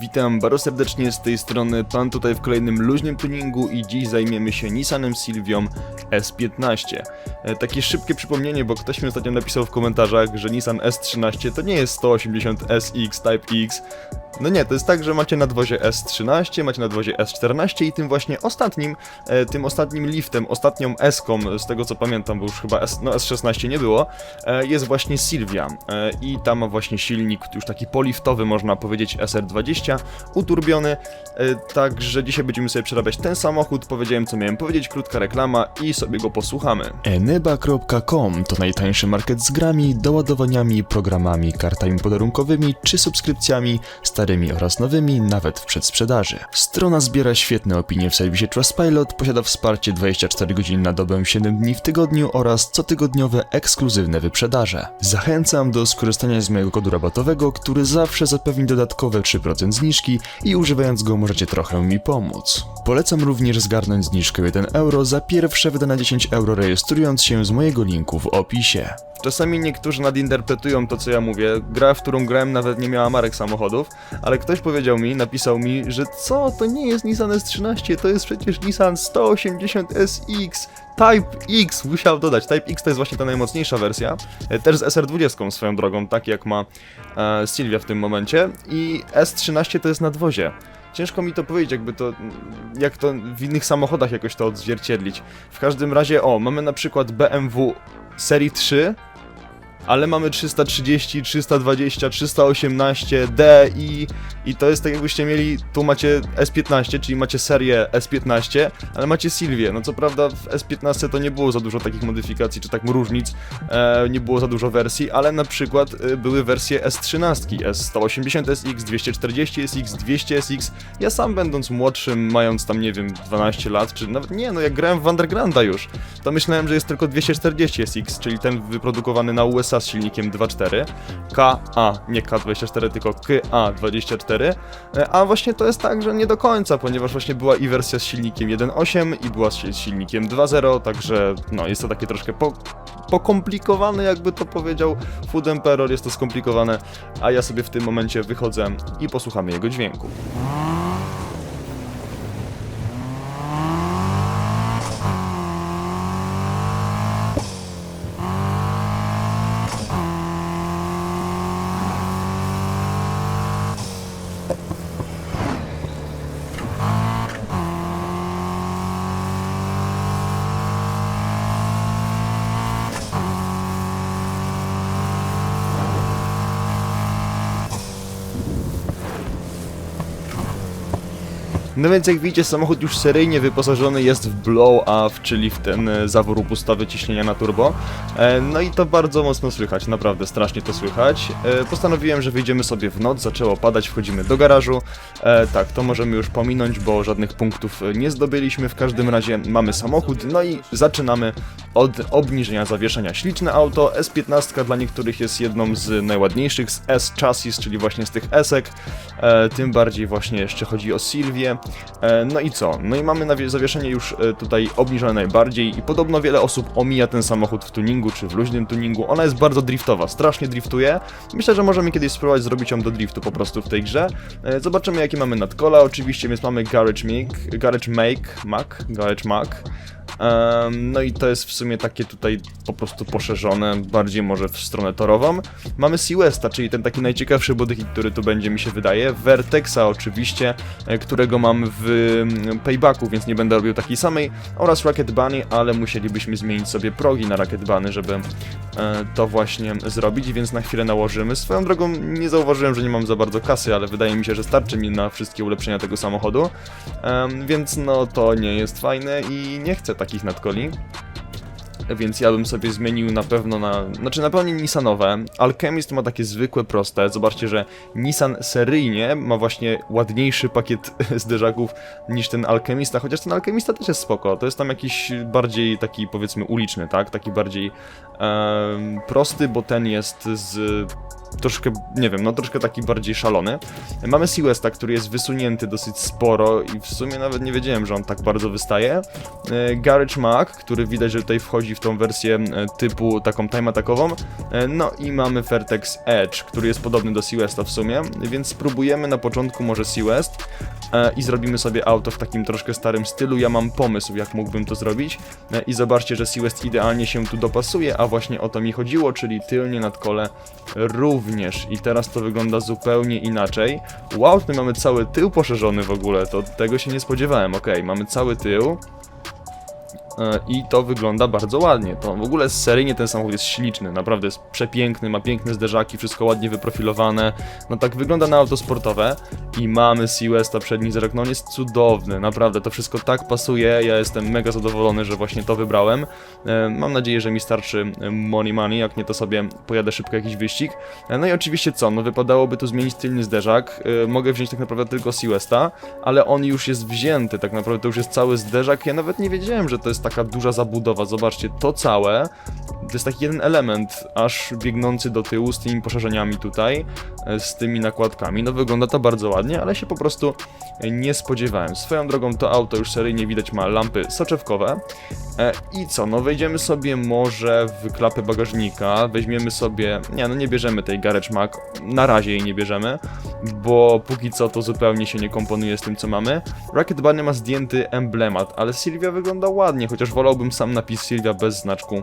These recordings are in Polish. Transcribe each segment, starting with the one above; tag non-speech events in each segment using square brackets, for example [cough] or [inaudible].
Witam bardzo serdecznie z tej strony, pan tutaj w kolejnym luźnym tuningu i dziś zajmiemy się Nissanem Silvią S15. E, takie szybkie przypomnienie, bo ktoś mi ostatnio napisał w komentarzach, że Nissan S13 to nie jest 180 SX Type X. No nie, to jest tak, że macie nadwozie S13, macie nadwozie S14 i tym właśnie ostatnim, e, tym ostatnim liftem, ostatnią S-ką, z tego co pamiętam, bo już chyba S, no S16 nie było, e, jest właśnie Silvia e, i tam ma właśnie silnik już taki poliftowy, można powiedzieć SR20, uturbiony, e, także dzisiaj będziemy sobie przerabiać ten samochód, powiedziałem co miałem powiedzieć, krótka reklama i sobie go posłuchamy. Eneba.com to najtańszy market z grami, doładowaniami, programami, kartami podarunkowymi czy subskrypcjami, starymi oraz nowymi, nawet w przedsprzedaży. Strona zbiera świetne opinie w serwisie Trustpilot, posiada wsparcie 24 godziny na dobę 7 dni w tygodniu oraz cotygodniowe ekskluzywne wyprzedaże. Zachęcam do skorzystania z mojego kodu rabatowego, który zawsze zapewni dodatkowe 3% zniżki i używając go możecie trochę mi pomóc. Polecam również zgarnąć zniżkę 1 euro za pierwsze wydane 10 euro rejestrując się z mojego linku w opisie. Czasami niektórzy nadinterpretują to, co ja mówię. Gra, w którą grałem, nawet nie miała marek samochodów, ale ktoś powiedział mi, napisał mi, że co, to nie jest Nissan S13, to jest przecież Nissan 180 SX. Type X, musiał dodać. Type X to jest właśnie ta najmocniejsza wersja, e, też z SR20 swoją drogą, tak jak ma e, Sylwia w tym momencie. I S13 to jest nadwozie. Ciężko mi to powiedzieć, jakby to, jak to w innych samochodach jakoś to odzwierciedlić. W każdym razie, o, mamy na przykład BMW serii 3, ale mamy 330, 320, 318, D i, i to jest tak jakbyście mieli, tu macie S15, czyli macie serię S15, ale macie Sylwię. No co prawda w S15 to nie było za dużo takich modyfikacji, czy tak różnic, e, nie było za dużo wersji, ale na przykład e, były wersje S13, S180 SX, 240 SX, 200 SX. Ja sam będąc młodszym, mając tam nie wiem 12 lat, czy nawet nie, no jak grałem w Undergrounda już, to myślałem, że jest tylko 240 SX, czyli ten wyprodukowany na USA z silnikiem 2.4, KA, nie K24, tylko KA24, e, a właśnie to jest tak, że nie do końca, ponieważ właśnie była i wersja z silnikiem 1.8 i była z silnikiem 2.0, także no jest to takie troszkę po, pokomplikowane, jakby to powiedział Food Emperor, jest to skomplikowane, a ja sobie w tym momencie wychodzę i posłuchamy jego dźwięku. No więc jak widzicie, samochód już seryjnie wyposażony jest w blow-off, czyli w ten e, zawór upustowy ciśnienia na turbo. E, no i to bardzo mocno słychać, naprawdę strasznie to słychać. E, postanowiłem, że wyjdziemy sobie w noc, zaczęło padać, wchodzimy do garażu. Tak, to możemy już pominąć, bo żadnych punktów nie zdobyliśmy. W każdym razie mamy samochód, no i zaczynamy od obniżenia zawieszenia. Śliczne auto, S15 dla niektórych jest jedną z najładniejszych z S-chassis, czyli właśnie z tych S-ek. Tym bardziej właśnie jeszcze chodzi o Sylwię. E, no i co? No i mamy zawieszenie już e, tutaj obniżone najbardziej i podobno wiele osób omija ten samochód w tuningu czy w luźnym tuningu. Ona jest bardzo driftowa, strasznie driftuje. Myślę, że możemy kiedyś spróbować zrobić ją do driftu po prostu w tej grze. E, Zobaczymy jakie mamy nadkola oczywiście, więc mamy Garage Make, Garage Make, Mac, Garage Mac. No i to jest w sumie takie tutaj po prostu poszerzone, bardziej może w stronę torową. Mamy Seawesta, czyli ten taki najciekawszy bodyhit, który tu będzie mi się wydaje. Vertexa oczywiście, e, którego mam w mm, Paybacku, więc nie będę robił takiej samej. Oraz Rocket Bunny, ale musielibyśmy zmienić sobie progi na Rocket Bunny, żeby to właśnie zrobić, więc na chwilę nałożymy. Swoją drogą nie zauważyłem, że nie mam za bardzo kasy, ale wydaje mi się, że starczy mi na wszystkie ulepszenia tego samochodu. Więc no to nie jest fajne i nie chcę takich nadkoli. Więc ja bym sobie zmienił na pewno na. Znaczy na pewno Nissanowe. Alchemist ma takie zwykłe, proste. Zobaczcie, że Nissan seryjnie ma właśnie ładniejszy pakiet [laughs] zderzaków niż ten Alchemista, chociaż ten Alchemista też jest spoko. To jest tam jakiś bardziej taki powiedzmy uliczny, tak? Taki bardziej prosty, bo ten jest z troszkę, nie wiem, no troszkę taki bardziej szalony. Mamy Seawesta, który jest wysunięty dosyć sporo i w sumie nawet nie wiedziałem, że on tak bardzo wystaje. E, Garage Mag, który widać, że tutaj wchodzi w tą wersję e, typu taką time atakową. E, No i mamy Vertex Edge, który jest podobny do Seawesta w sumie, więc spróbujemy na początku może Seawest e, i zrobimy sobie auto w takim troszkę starym stylu. Ja mam pomysł, jak mógłbym to zrobić e, i zobaczcie, że Seawest idealnie się tu dopasuje, a właśnie o to mi chodziło, czyli tylnie nad kole również. I teraz to wygląda zupełnie inaczej. Wow, tutaj mamy cały tył poszerzony w ogóle, to tego się nie spodziewałem. Okej, mamy cały tył. E, I to wygląda bardzo ładnie. To w ogóle seryjnie ten samochód jest śliczny, naprawdę jest przepiękny, ma piękne zderzaki, wszystko ładnie wyprofilowane. No tak wygląda na auto sportowe i mamy Seawesta przedni zerok, no on jest cudowny, naprawdę to wszystko tak pasuje, ja jestem mega zadowolony, że właśnie to wybrałem. E, Mam nadzieję, że mi starczy e, money money, jak nie to sobie pojadę szybko jakiś wyścig. No i oczywiście co, no wypadałoby tu zmienić tylny zderzak, mogę wziąć tak naprawdę tylko Seawesta, ale on już jest wzięty, tak naprawdę to już jest cały zderzak, ja nawet nie wiedziałem, że to jest taka duża zabudowa, zobaczcie, to całe, to jest taki jeden element, aż biegnący do tyłu z tymi poszerzeniami tutaj, e, z tymi nakładkami, no wygląda to bardzo ładnie, ale się po prostu nie spodziewałem. Swoją drogą to auto już seryjnie widać ma lampy soczewkowe, E, I co, no wejdziemy sobie może w klapę bagażnika, weźmiemy sobie, nie no nie bierzemy tej Garage Mag, na razie jej nie bierzemy, bo póki co to zupełnie się nie komponuje z tym co mamy. Rocket Bunny ma zdjęty emblemat, ale Sylwia wygląda ładnie, chociaż wolałbym sam napis Sylwia bez znaczku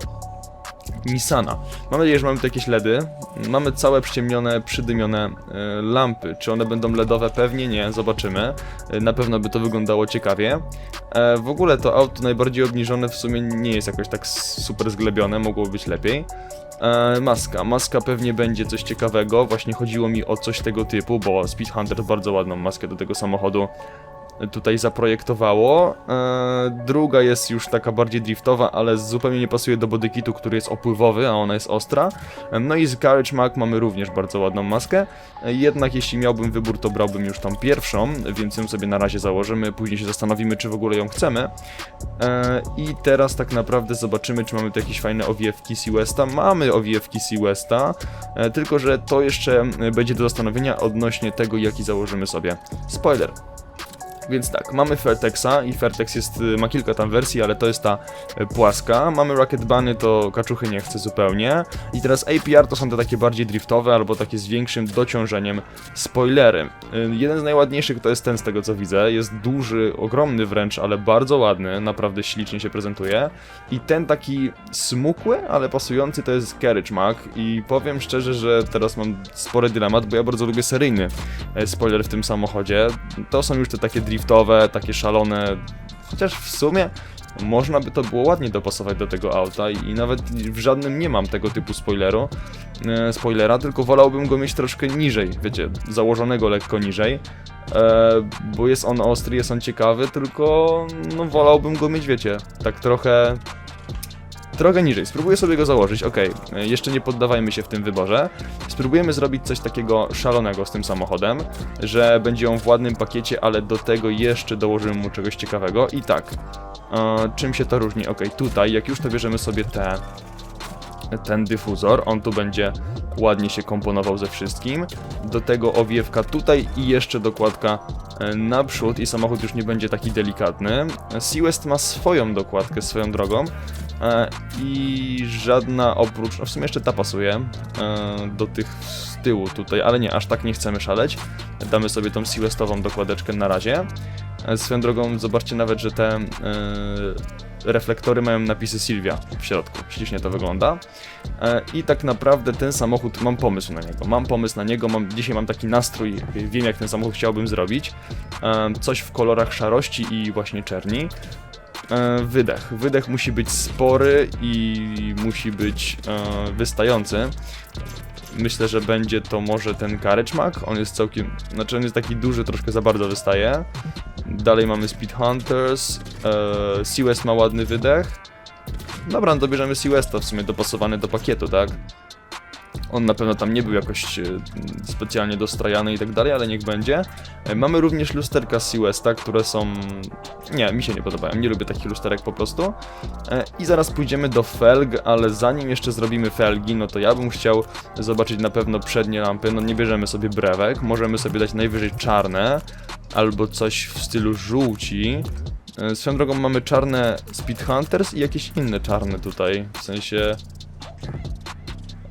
Nissana. Mam nadzieję, że mamy tu jakieś LEDy. Mamy całe przyciemnione, przydymione e, lampy. Czy one będą LEDowe? Pewnie nie, zobaczymy. E, na pewno by to wyglądało ciekawie. E, w ogóle to auto najbardziej obniżone w sumie nie jest jakoś tak super zglebione, mogłoby być lepiej. E, maska. Maska pewnie będzie coś ciekawego. Właśnie chodziło mi o coś tego typu, bo Speed Hunter bardzo ładną maskę do tego samochodu tutaj zaprojektowało. E, druga jest już taka bardziej driftowa, ale zupełnie nie pasuje do bodykitu, który jest opływowy, a ona jest ostra. E, no i z Garage Mag mamy również bardzo ładną maskę. E, jednak jeśli miałbym wybór, to brałbym już tą pierwszą, więc ją sobie na razie założymy, później się zastanowimy, czy w ogóle ją chcemy. I teraz tak naprawdę zobaczymy, czy mamy tu jakieś fajne owiewki Seawesta. Mamy owiewki Seawesta, e, tylko że to jeszcze będzie do zastanowienia odnośnie tego, jaki założymy sobie. Spoiler. Więc tak, mamy Vertexa i Vertex jest, y, ma kilka tam wersji, ale to jest ta y, płaska. Mamy Rocket Bunny, to kaczuchy nie chcę zupełnie. I teraz APR to są te takie bardziej driftowe, albo takie z większym dociążeniem spoilery. Y, Jeden z najładniejszych to jest ten z tego co widzę. Jest duży, ogromny wręcz, ale bardzo ładny, naprawdę ślicznie się prezentuje. I ten taki smukły, ale pasujący to jest Carriage Mag i powiem szczerze, że teraz mam spory dylemat, bo ja bardzo lubię seryjny e, spoiler w tym samochodzie. To są już te takie driftowe, takie szalone, chociaż w sumie można by to było ładnie dopasować do tego auta i, nawet w żadnym nie mam tego typu spoileru, e, spoilera, tylko wolałbym go mieć troszkę niżej, wiecie, założonego lekko niżej, e, bo jest on ostry, jest on ciekawy, tylko no wolałbym go mieć, wiecie, tak trochę trochę niżej. Spróbuję sobie go założyć. Ok, jeszcze nie poddawajmy się w tym wyborze. Spróbujemy zrobić coś takiego szalonego z tym samochodem, że będzie on w ładnym pakiecie, ale do tego jeszcze dołożymy mu czegoś ciekawego. I tak, e, czym się to różni? Ok, tutaj, jak już to bierzemy sobie te ten dyfuzor, on tu będzie ładnie się komponował ze wszystkim. Do tego owiewka tutaj i jeszcze dokładka e, naprzód i samochód już nie będzie taki delikatny. Seawest ma swoją dokładkę, swoją drogą e, i żadna oprócz, no w sumie jeszcze ta pasuje e, do tych z tyłu tutaj, ale nie, aż tak nie chcemy szaleć. Damy sobie tą Seawestową dokładeczkę na razie. E, Swoją drogą, zobaczcie nawet, że te e, reflektory mają napisy Sylwia w środku. Ślicznie to wygląda. E, I tak naprawdę ten samochód, mam pomysł na niego. Mam pomysł na niego, mam, dzisiaj mam taki nastrój, wiem jak ten samochód chciałbym zrobić. E, Coś w kolorach szarości i właśnie czerni. E, Wydech. Wydech musi być spory i musi być e, wystający. Myślę, że będzie to może ten Mag. On jest całkiem. Znaczy, on jest taki duży, troszkę za bardzo wystaje. Dalej mamy Speed Hunters. E, ma ładny wydech. Dobra, no to bierzemy Seawesta w sumie dopasowany do pakietu, tak? On na pewno tam nie był jakoś e, specjalnie dostrajany i tak dalej, ale niech będzie. E, Mamy również lusterka z Westa, które są... Nie, mi się nie podobają, nie lubię takich lusterek po prostu. E, I zaraz pójdziemy do felg, ale zanim jeszcze zrobimy felgi, no to ja bym chciał zobaczyć na pewno przednie lampy. No nie bierzemy sobie brewek, możemy sobie dać najwyżej czarne, albo coś w stylu żółci. Swoją drogą mamy czarne Speed Hunters i jakieś inne czarne tutaj, w sensie...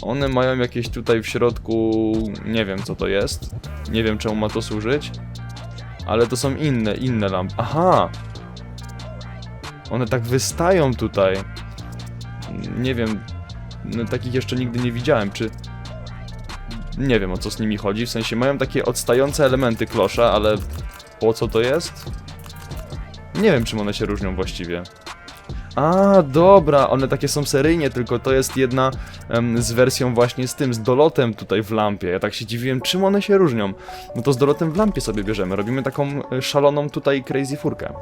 One mają jakieś tutaj w środku, nie wiem co to jest, nie wiem czemu ma to służyć, ale to są inne, inne lampy. Aha! One tak wystają tutaj. Nie wiem, no, takich jeszcze nigdy nie widziałem, czy... Nie wiem o co z nimi chodzi, w sensie mają takie odstające elementy klosza, ale po co to jest? Nie wiem czym one się różnią właściwie. A, dobra, one takie są seryjnie, tylko to jest jedna em, z wersją właśnie z tym, z dolotem tutaj w lampie. Ja tak się dziwiłem, czym one się różnią. No to z dolotem w lampie sobie bierzemy, robimy taką e, szaloną tutaj crazy furkę.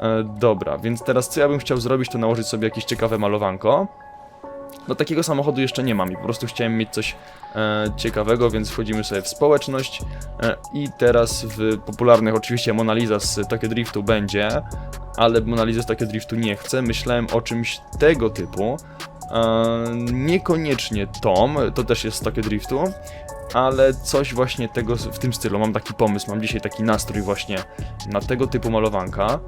E, dobra, więc teraz co ja bym chciał zrobić, to nałożyć sobie jakieś ciekawe malowanko. No takiego samochodu jeszcze nie mam i po prostu chciałem mieć coś e, ciekawego, więc wchodzimy sobie w społeczność e, i teraz w popularnych oczywiście Mona Lisa z Tokyo Driftu będzie, ale Mona Lisa z Tokyo Driftu nie chcę, myślałem o czymś tego typu, e, niekoniecznie Tom, to też jest Tokyo Driftu, ale coś właśnie tego w tym stylu, mam taki pomysł, mam dzisiaj taki nastrój właśnie na tego typu malowanka.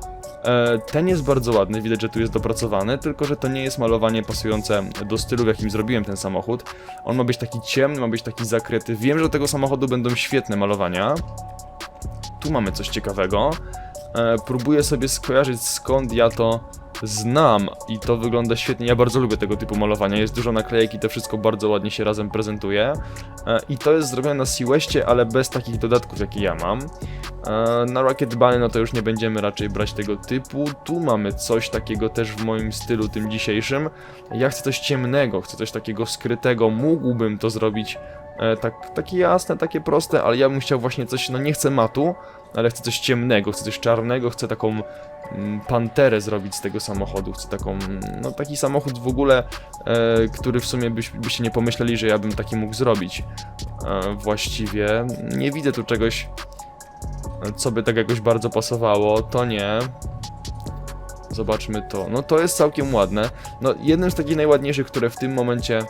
E, Ten jest bardzo ładny, widać, że tu jest dopracowany, tylko że to nie jest malowanie pasujące do stylu, w jakim zrobiłem ten samochód. On ma być taki ciemny, ma być taki zakryty. Wiem, że do tego samochodu będą świetne malowania. Tu mamy coś ciekawego. E, Próbuję sobie skojarzyć skąd ja to znam i to wygląda świetnie. Ja bardzo lubię tego typu malowania. Jest dużo naklejek i to wszystko bardzo ładnie się razem prezentuje. E, I to jest zrobione na Seawestie, ale bez takich dodatków, jakie ja mam. E, Na Rocket Bunny no to już nie będziemy raczej brać tego typu. Tu mamy coś takiego też w moim stylu tym dzisiejszym. Ja chcę coś ciemnego, chcę coś takiego skrytego. Mógłbym to zrobić tak, takie jasne, takie proste, ale ja bym chciał właśnie coś, no nie chcę matu, ale chcę coś ciemnego, chcę coś czarnego, chcę taką mm, panterę zrobić z tego samochodu, chcę taką, no taki samochód w ogóle, e, który w sumie byś, byście nie pomyśleli, że ja bym taki mógł zrobić. E, właściwie nie widzę tu czegoś, e, co by tak jakoś bardzo pasowało, to nie. Zobaczmy to. No to jest całkiem ładne. No jednym z takich najładniejszych, które w tym momencie e,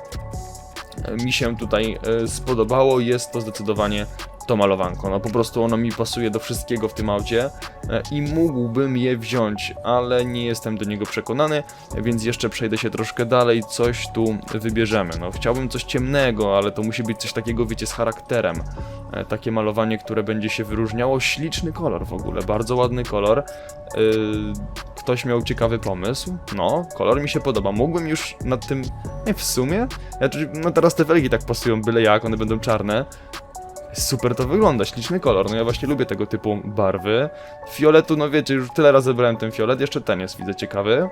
mi się tutaj e, spodobało, jest to zdecydowanie to malowanko. No po prostu ono mi pasuje do wszystkiego w tym aucie e, i mógłbym je wziąć, ale nie jestem do niego przekonany, więc jeszcze przejdę się troszkę dalej, coś tu wybierzemy. No chciałbym coś ciemnego, ale to musi być coś takiego, wiecie, z charakterem. E, Takie malowanie, które będzie się wyróżniało. Śliczny kolor w ogóle, bardzo ładny kolor. Yy, Ktoś miał ciekawy pomysł. No, kolor mi się podoba. Mógłbym już nad tym. Nie, w sumie? No teraz te felgi tak pasują, byle jak, one będą czarne. Super to wygląda, śliczny kolor. No ja właśnie lubię tego typu barwy. Fioletu, no wiecie, już tyle razy brałem ten fiolet, jeszcze ten jest, widzę, ciekawy.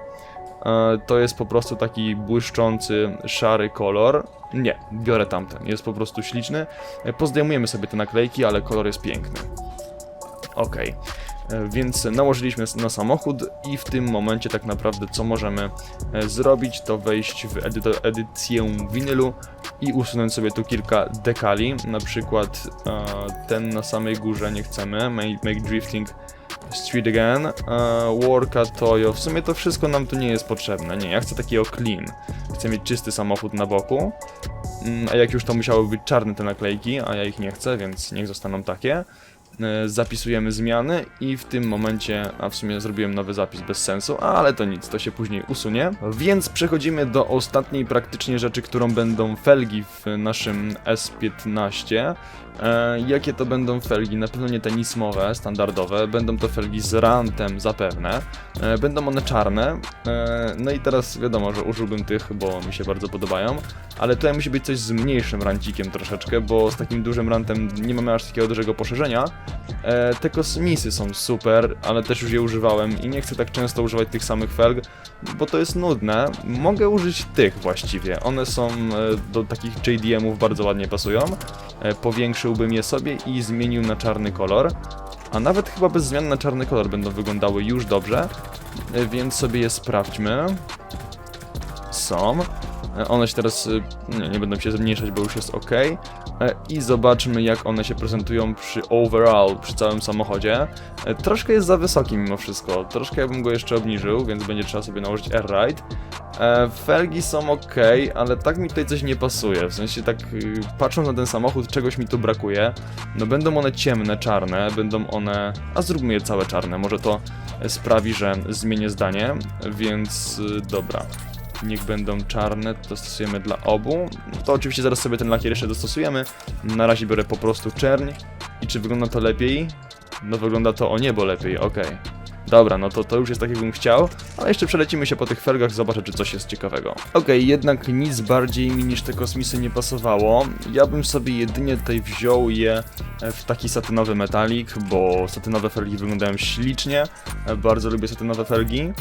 E, To jest po prostu taki błyszczący, szary kolor. Nie, biorę tamten, jest po prostu śliczny. E, Pozdejmujemy sobie te naklejki, ale kolor jest piękny. Okej. E, Więc nałożyliśmy na samochód i w tym momencie tak naprawdę co możemy zrobić to wejść w edycję winylu i usunąć sobie tu kilka dekali, na przykład ten na samej górze nie chcemy, make drifting street again, e, worka toyo, w sumie to wszystko nam tu nie jest potrzebne, nie, ja chcę takiego clean, chcę mieć czysty samochód na boku, Mm, a jak już to musiały być czarne te naklejki, a ja ich nie chcę, więc niech zostaną takie. E, Zapisujemy zmiany i w tym momencie, a w sumie zrobiłem nowy zapis bez sensu, ale to nic, to się później usunie. Więc przechodzimy do ostatniej praktycznie rzeczy, którą będą felgi w naszym S15. E, jakie to będą felgi? Na pewno nie tenismowe, standardowe, będą to felgi z rantem zapewne. E, będą one czarne. E, no i teraz wiadomo, że użyłbym tych, bo mi się bardzo podobają. Ale tutaj musi być coś z mniejszym rancikiem troszeczkę, bo z takim dużym rantem nie mamy aż takiego dużego poszerzenia. E, te kosmisy są super, ale też już je używałem i nie chcę tak często używać tych samych felg, bo to jest nudne. Mogę użyć tych właściwie. One są e, do takich JDM-ów bardzo ładnie pasują. E, powiększyłbym je sobie i zmienił na czarny kolor. A nawet chyba bez zmian na czarny kolor będą wyglądały już dobrze, e, więc sobie je sprawdźmy. Są. One się teraz y, nie, nie będą się zmniejszać, bo już jest ok. E, I zobaczmy, jak one się prezentują przy overall, przy całym samochodzie. E, Troszkę jest za wysoki mimo wszystko. Troszkę ja bym go jeszcze obniżył, więc będzie trzeba sobie nałożyć air-ride. E, Felgi są ok, ale tak mi tutaj coś nie pasuje. W sensie tak y, patrząc na ten samochód, czegoś mi tu brakuje. No będą one ciemne, czarne, będą one... A zróbmy je całe czarne, może to sprawi, że zmienię zdanie, więc y, dobra. Niech będą czarne, to stosujemy dla obu. To oczywiście zaraz sobie ten lakier jeszcze dostosujemy. Na razie biorę po prostu czerń. I czy wygląda to lepiej? No wygląda to o niebo lepiej, okej. Dobra, no to to już jest tak jakbym chciał, ale jeszcze przelecimy się po tych felgach, zobaczę czy coś jest ciekawego. Okej, jednak nic bardziej mi niż te kosmisy nie pasowało. Ja bym sobie jedynie tutaj wziął je e, w taki satynowy metalik, bo satynowe felgi wyglądają ślicznie. E, Bardzo lubię satynowe felgi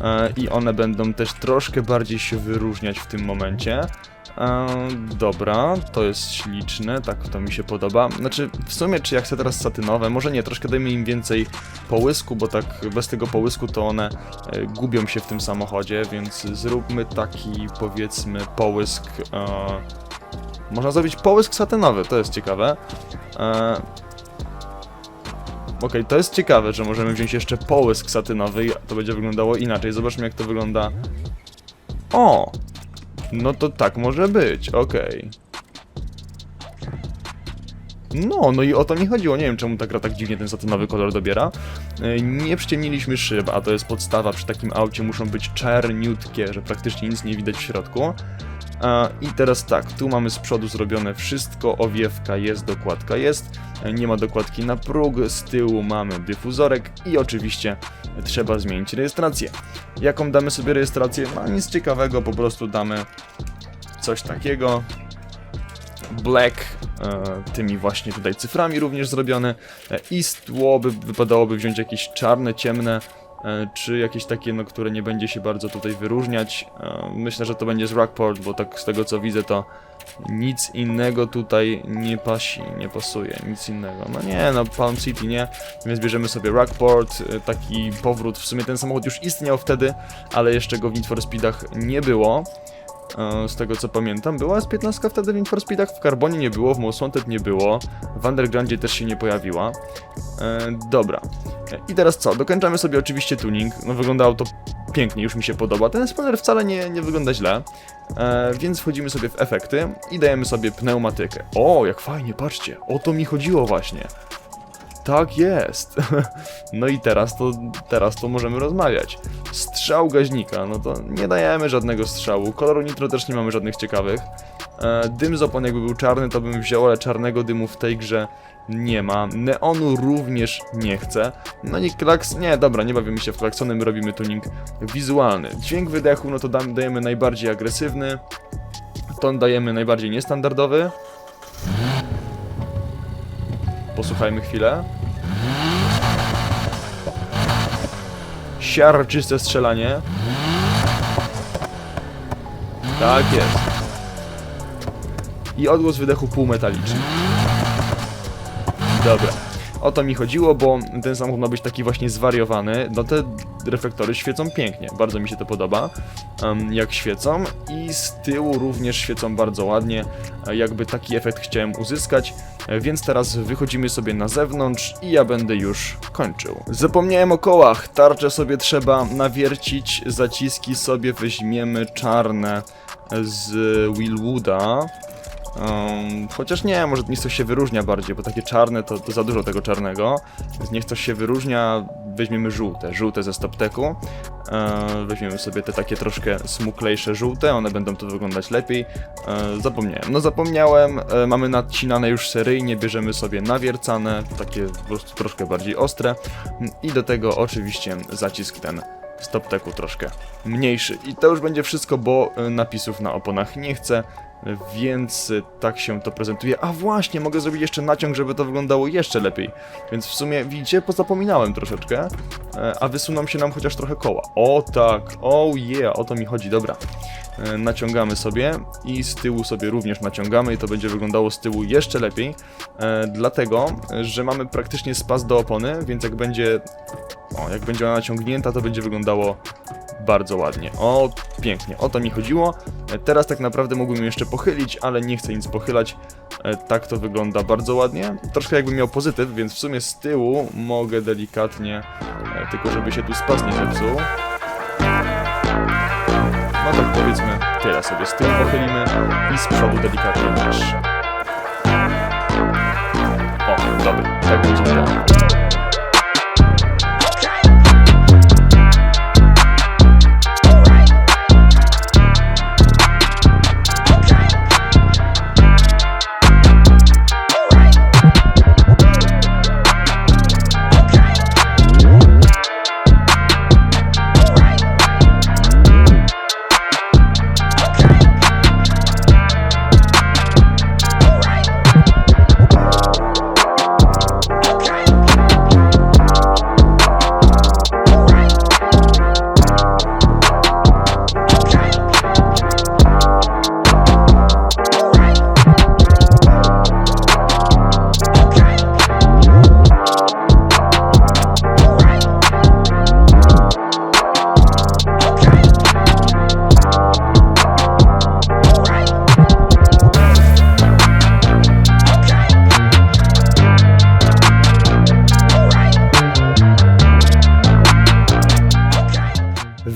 e, i one będą też troszkę bardziej się wyróżniać w tym momencie. E, dobra, to jest śliczne, tak to mi się podoba. Znaczy, w sumie, czy ja chcę teraz satynowe? Może nie, troszkę dajmy im więcej połysku, bo tak bez tego połysku to one e, gubią się w tym samochodzie, więc zróbmy taki, powiedzmy, połysk. E, można zrobić połysk satynowy, to jest ciekawe. E, Okej, to jest ciekawe, że możemy wziąć jeszcze połysk satynowy i to będzie wyglądało inaczej. Zobaczmy, jak to wygląda. O! No to tak może być, okej. No, no i o to mi chodziło. Nie wiem, czemu ta gra tak dziwnie ten satynowy kolor dobiera. E, Nie przyciemniliśmy szyb, a to jest podstawa. Przy takim aucie muszą być czerniutkie, że praktycznie nic nie widać w środku. I teraz tak, tu mamy z przodu zrobione wszystko, owiewka jest, dokładka jest, e, nie ma dokładki na próg, z tyłu mamy dyfuzorek i oczywiście trzeba zmienić rejestrację. Jaką damy sobie rejestrację? No nic ciekawego, po prostu damy coś takiego. Black, e, tymi właśnie tutaj cyframi również zrobione e, i z wypadałoby wziąć jakieś czarne, ciemne, czy jakieś takie, no, które nie będzie się bardzo tutaj wyróżniać. E, Myślę, że to będzie z Rockport, bo tak z tego co widzę, to nic innego tutaj nie pasi, nie pasuje, nic innego. No nie, no Palm City nie, więc bierzemy sobie Rockport, e, taki powrót, w sumie ten samochód już istniał wtedy, ale jeszcze go w Need for Speedach nie było. Z tego co pamiętam, była S15 wtedy w Need w Carbonie nie było, w Most Wanted nie było, w Undergroundzie też się nie pojawiła. E, dobra. E, I teraz co? Dokończamy sobie oczywiście tuning. No wyglądało to pięknie, już mi się podoba. Ten spoiler wcale nie, nie wygląda źle. E, więc wchodzimy sobie w efekty i dajemy sobie pneumatykę. O, jak fajnie, patrzcie. O to mi chodziło właśnie. Tak jest. [laughs] No i teraz to, teraz to możemy rozmawiać. Strzał gaźnika, no to nie dajemy żadnego strzału. Koloru nitro też nie mamy żadnych ciekawych. E, dym z opon jakby był czarny, to bym wziął, ale czarnego dymu w tej grze nie ma. Neonu również nie chcę. No i klaks... Nie, dobra, nie bawimy się w klaksony, my robimy tuning wizualny. Dźwięk wydechu, no to dajemy najbardziej agresywny. Ton dajemy najbardziej niestandardowy. Posłuchajmy chwilę. Siarczyste strzelanie. Tak jest. I odgłos wydechu półmetaliczny. Dobra. O to mi chodziło, bo ten samochód ma być taki właśnie zwariowany. No te reflektory świecą pięknie, bardzo mi się to podoba, jak świecą. I z tyłu również świecą bardzo ładnie, e, jakby taki efekt chciałem uzyskać. E, Więc teraz wychodzimy sobie na zewnątrz i ja będę już kończył. Zapomniałem o kołach, tarczę sobie trzeba nawiercić, zaciski sobie weźmiemy czarne z Willwooda. Um, chociaż nie, może niech coś się wyróżnia bardziej, bo takie czarne to, to za dużo tego czarnego. Więc niech coś się wyróżnia, weźmiemy żółte, żółte ze stopteku. E, weźmiemy sobie te takie troszkę smuklejsze żółte, one będą tu wyglądać lepiej. E, zapomniałem. No zapomniałem, e, mamy nacinane już seryjnie, bierzemy sobie nawiercane, takie po prostu troszkę bardziej ostre. I do tego oczywiście zacisk ten stopteku troszkę mniejszy. I to już będzie wszystko, bo e, napisów na oponach nie chcę, więc e, tak się to prezentuje. A właśnie, mogę zrobić jeszcze naciąg, żeby to wyglądało jeszcze lepiej. Więc w sumie, widzicie, pozapominałem troszeczkę, e, a wysuną się nam chociaż trochę koła. O tak, oh yeah, o to mi chodzi, dobra. E, Naciągamy sobie i z tyłu sobie również naciągamy i to będzie wyglądało z tyłu jeszcze lepiej, e, dlatego, że mamy praktycznie spas do opony, więc jak będzie o, jak będzie ona naciągnięta, to będzie wyglądało bardzo ładnie. O, pięknie, o to mi chodziło. E, Teraz tak naprawdę mógłbym jeszcze pochylić, ale nie chcę nic pochylać. E, Tak to wygląda bardzo ładnie. Troszkę jakbym miał pozytyw, więc w sumie z tyłu mogę delikatnie, e, tylko żeby się tu spas nie zepsuł. No tak powiedzmy, tyle sobie z tyłu pochylimy i z przodu delikatnie też. O, dobra, tak będzie idealnie.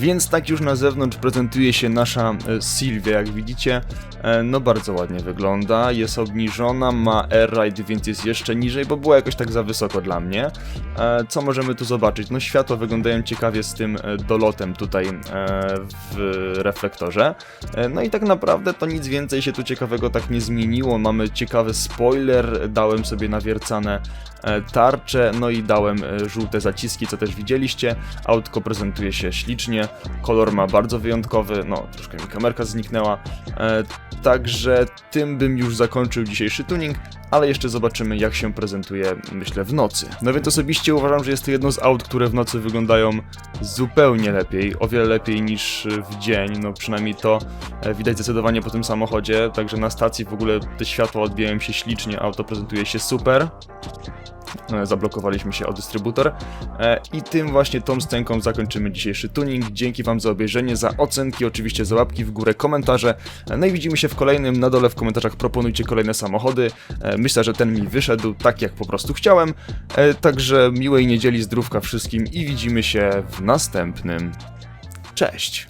Więc tak już na zewnątrz prezentuje się nasza e, Sylwia, jak widzicie. E, No bardzo ładnie wygląda, jest obniżona, ma air-ride, więc jest jeszcze niżej, bo była jakoś tak za wysoko dla mnie. E, Co możemy tu zobaczyć? No światła wyglądają ciekawie z tym dolotem tutaj w reflektorze. No i tak naprawdę to nic więcej się tu ciekawego tak nie zmieniło. Mamy ciekawy spoiler, dałem sobie nawiercane e, tarcze, no i dałem e, żółte zaciski, co też widzieliście. Autko prezentuje się ślicznie, kolor ma bardzo wyjątkowy, no troszkę mi kamerka zniknęła. E, Także tym bym już zakończył dzisiejszy tuning, ale jeszcze zobaczymy jak się prezentuje, myślę, w nocy. No więc osobiście uważam, że jest to jedno z aut, które w nocy wyglądają zupełnie lepiej, o wiele lepiej niż w dzień, no przynajmniej to e, widać zdecydowanie po tym samochodzie, także na stacji w ogóle te światła odbijają się ślicznie, auto prezentuje się super. E, Zablokowaliśmy się o dystrybutor E, i tym właśnie tą scenką zakończymy dzisiejszy tuning. Dzięki Wam za obejrzenie, za ocenki, oczywiście za łapki w górę, komentarze. No i widzimy się w kolejnym. Na dole w komentarzach proponujcie kolejne samochody. Myślę, że ten mi wyszedł tak, jak po prostu chciałem. E, Także miłej niedzieli, zdrówka wszystkim i widzimy się w następnym. Cześć!